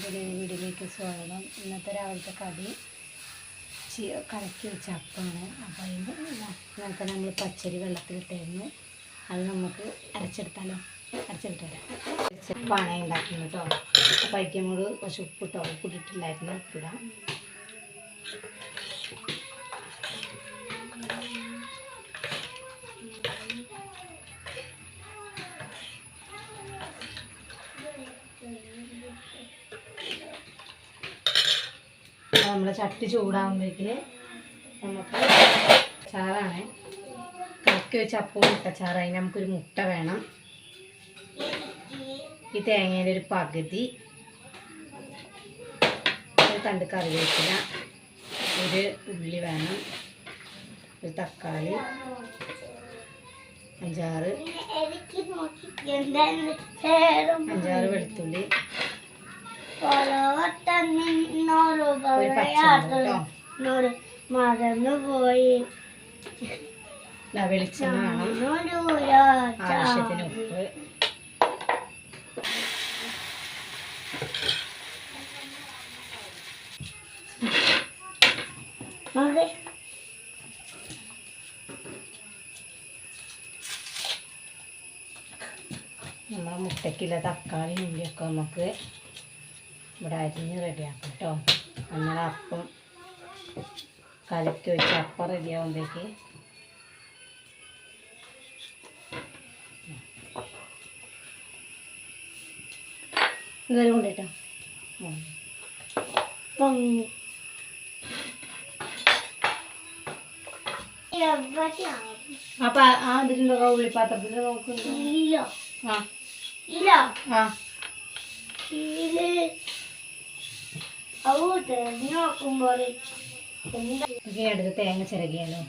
പുതിയ വീഡിയോയിലേക്ക് സ്വാഗതം. ഇന്നത്തെ രാവിലത്തെ കടി ചി കലക്കി വെച്ച അപ്പമാണ്. അപ്പോൾ അതിന് ഇന്നത്തെ നമ്മൾ പച്ചരി വെള്ളത്തിലിട്ടായിരുന്നു അത് നമുക്ക് അരച്ചെടുത്താലോ? അരച്ചെടുത്ത് വരാം. അപ്പാണ് ഉണ്ടാക്കുന്നത് കേട്ടോ. അപ്പോൾ അതിക്ക് നമ്മൾ കുറച്ച് ഉപ്പിട്ടോ ഉപ്പിട്ടിട്ടില്ലായിരുന്നു ഉപ്പിടാം. നമ്മുടെ ചട്ടി ചൂടാകുമ്പോഴേക്കിൽ നമുക്ക് ചാറാണ് കറക്കി വെച്ച അപ്പവും മുട്ടച്ചാറായി. നമുക്കൊരു മുട്ട വേണം. ഈ തേങ്ങയുടെ ഒരു പകുതി. ഒരു തണ്ട് കറിവേപ്പില. ഒരു ഉള്ളി വേണം. ഒരു തക്കാളി. അഞ്ചാറ്. അഞ്ചാറ് വെളുത്തുള്ളി. ഒരു പച്ചമുളക് കേട്ടോ മറന്നുപോയി ദാ വെളിച്ചെണ്ണ വേണം ആവശ്യത്തിന് ഉപ്പ് അതെ നമ്മളെ മുട്ടയ്ക്കുള്ള തക്കാളി ഉള്ളിയൊക്കെ നമുക്ക് ഇവിടെ അരിഞ്ഞ് റെഡിയാക്കും കേട്ടോ നമ്മുടെ അപ്പം കലക്കി വെച്ച് അപ്പം റെഡിയാകുമ്പോഴേക്ക് ഇതുവരെ കൊണ്ടിട്ടോ പൊങ്ങി. അപ്പം ആ ഇതിലുണ്ടോ ഉള്ളിപ്പാത്രത്തിൽ നോക്കുന്നു ഇല്ല ആ. ഇല്ല ആ. എടുത്ത് തേങ്ങ ചിരകിയാലോ.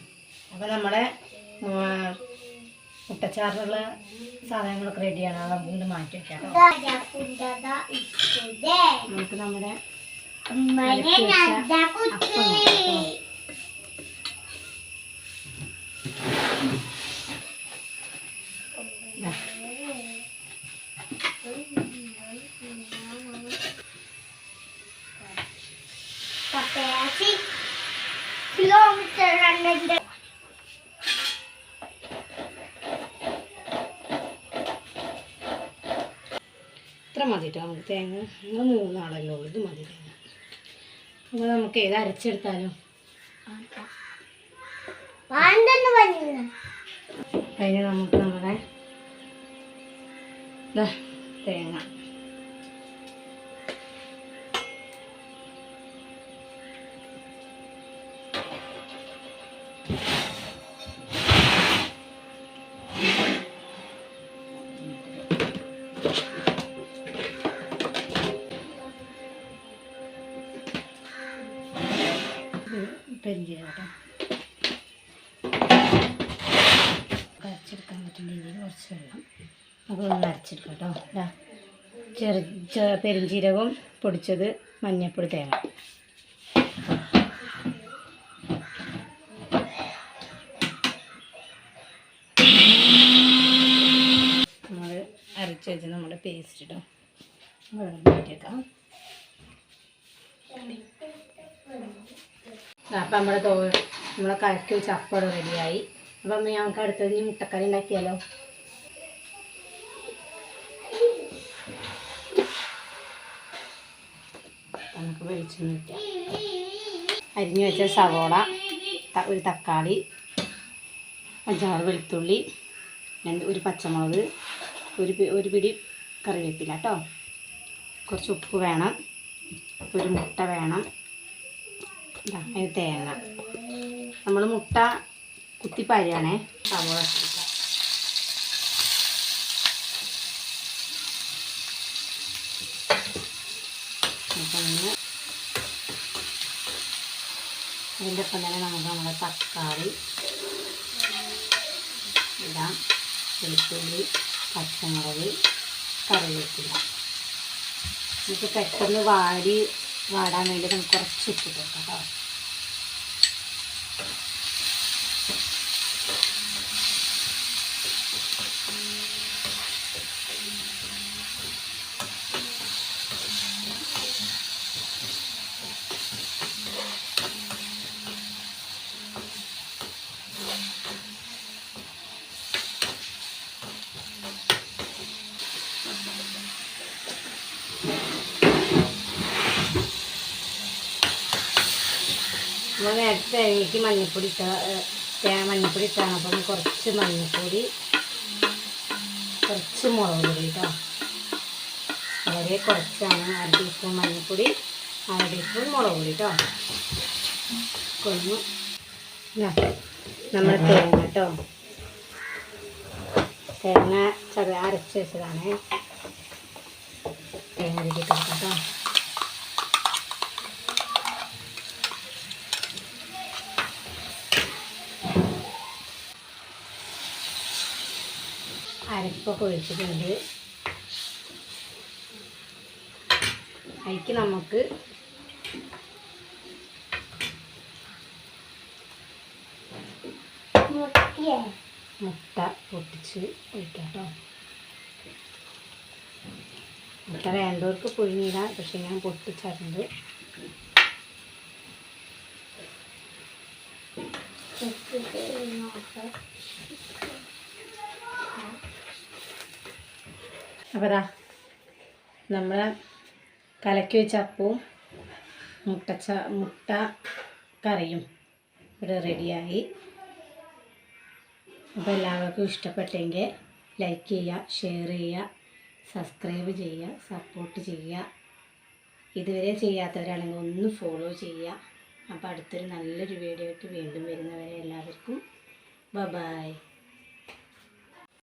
അപ്പോൾ നമ്മളെ മുട്ടച്ചാറിനുള്ള സാധനങ്ങളൊക്കെ റെഡിയാണ്. അത് നമുക്ക് മാറ്റി വെക്കാം. നമുക്ക് നമ്മുടെ ഇത്ര മതിട്ടോ നമുക്ക് തേങ്ങ. നിങ്ങൾ മൂന്നാളല്ലോ ഇത് മതി തേങ്ങ. അപ്പോൾ നമുക്ക് ഏത് അരച്ചെടുത്താലോ. അതിന് നമുക്ക് നമ്മുടെ തേങ്ങ. പെരിഞ്ചീരകം അരച്ചെടുക്കാൻ പറ്റുന്ന രീതിയിൽ കുറച്ച് വെള്ളം ഒന്ന് അരച്ചെടുക്കാം കേട്ടോ. ഇതാ ചെറു പെരിഞ്ചീരകവും പൊടിച്ചത് മഞ്ഞൾപ്പൊടി തേങ്ങ. നമ്മൾ അരച്ച് വെച്ച് നമ്മുടെ പേസ്റ്റ് കേട്ടോ വെള്ളം മാറ്റിയേക്കാം. അപ്പം നമ്മുടെ തോ നമ്മളെ കലക്കി വെച്ച അപ്പടം റെഡിയായി. അപ്പം ഞങ്ങൾക്ക് അടുത്തത് മുട്ടക്കറി ഉണ്ടാക്കിയാലോ? നമുക്ക് വെളിച്ചെണ്ണ വയ്ക്കാം അരിഞ്ഞു വെച്ച സവോള ഒരു തക്കാളി അഞ്ചാറ് വെളുത്തുള്ളി രണ്ട് ഒരു പച്ചമുളക് ഒരു ഒരു പിടി കറിവേപ്പില കേട്ടോ കുറച്ച് ഉപ്പ് വേണം ഒരു മുട്ട വേണം. അതിന് തേങ്ങ. നമ്മൾ മുട്ട കുത്തിപ്പാരിയാണേ സവോള അതിന്റെ ഒപ്പം തന്നെ നമുക്ക് നമ്മുടെ തക്കാളി ഇടാം വെളുത്തുള്ളി പച്ചമുളക് കറിവേപ്പില. നമുക്ക് പെട്ടെന്ന് വാടി വാടാൻ വേണ്ടി നമുക്ക് കുറച്ച് ഉപ്പ് കൊടുക്കാം കേട്ടോ. നമ്മൾ നേരത്തെ തേങ്ങയ്ക്ക് മഞ്ഞൾപ്പൊടി ഇട്ട ഏഹ്, തേങ്ങ മഞ്ഞൾപ്പൊടി ഇട്ടാണ്. അപ്പം കുറച്ച് മഞ്ഞൾപ്പൊടി കുറച്ച് മുളക് പൊടി കേട്ടോ വളരെ കുറച്ചാണ്. അര ടീസ്പൂൺ മഞ്ഞൾപ്പൊടി അര ടീസ്പൂൺ മുളക് പൊടി കേട്ടോ കൊന്നു നമ്മൾ തേങ്ങ കേട്ടോ തേങ്ങ ചത അരച്ച് വെച്ചതാണ്. തേങ്ങ ഇതിലേക്ക് ഇട്ട് കൊടുക്കാം കേട്ടോ അരപ്പൊക്കെ ഒഴിച്ചിട്ടുണ്ട് അതിക്ക് നമുക്ക് മുട്ട പൊട്ടിച്ച് ഒഴിക്കാം കേട്ടോ മുട്ട വേണ്ടവർക്ക് പുഴുങ്ങിയിടാം പക്ഷെ ഞാൻ പൊട്ടിച്ചിട്ടുണ്ട് ദാ നമ്മൾ കലക്കി വെച്ച അപ്പവും മുട്ടച്ച മുട്ട കറിയും ഇവിടെ റെഡിയായി. അപ്പോൾ എല്ലാവർക്കും ഇഷ്ടപ്പെട്ടെങ്കിൽ ലൈക്ക് ചെയ്യുക ഷെയർ ചെയ്യുക സബ്സ്ക്രൈബ് ചെയ്യുക സപ്പോർട്ട് ചെയ്യുക. ഇതുവരെ ചെയ്യാത്തവരാണെങ്കിൽ ഒന്ന് ഫോളോ ചെയ്യുക. അപ്പോൾ അടുത്തൊരു നല്ലൊരു വീഡിയോ ആയിട്ട് വീണ്ടും വരുന്നവരെ എല്ലാവർക്കും ബ ബായ്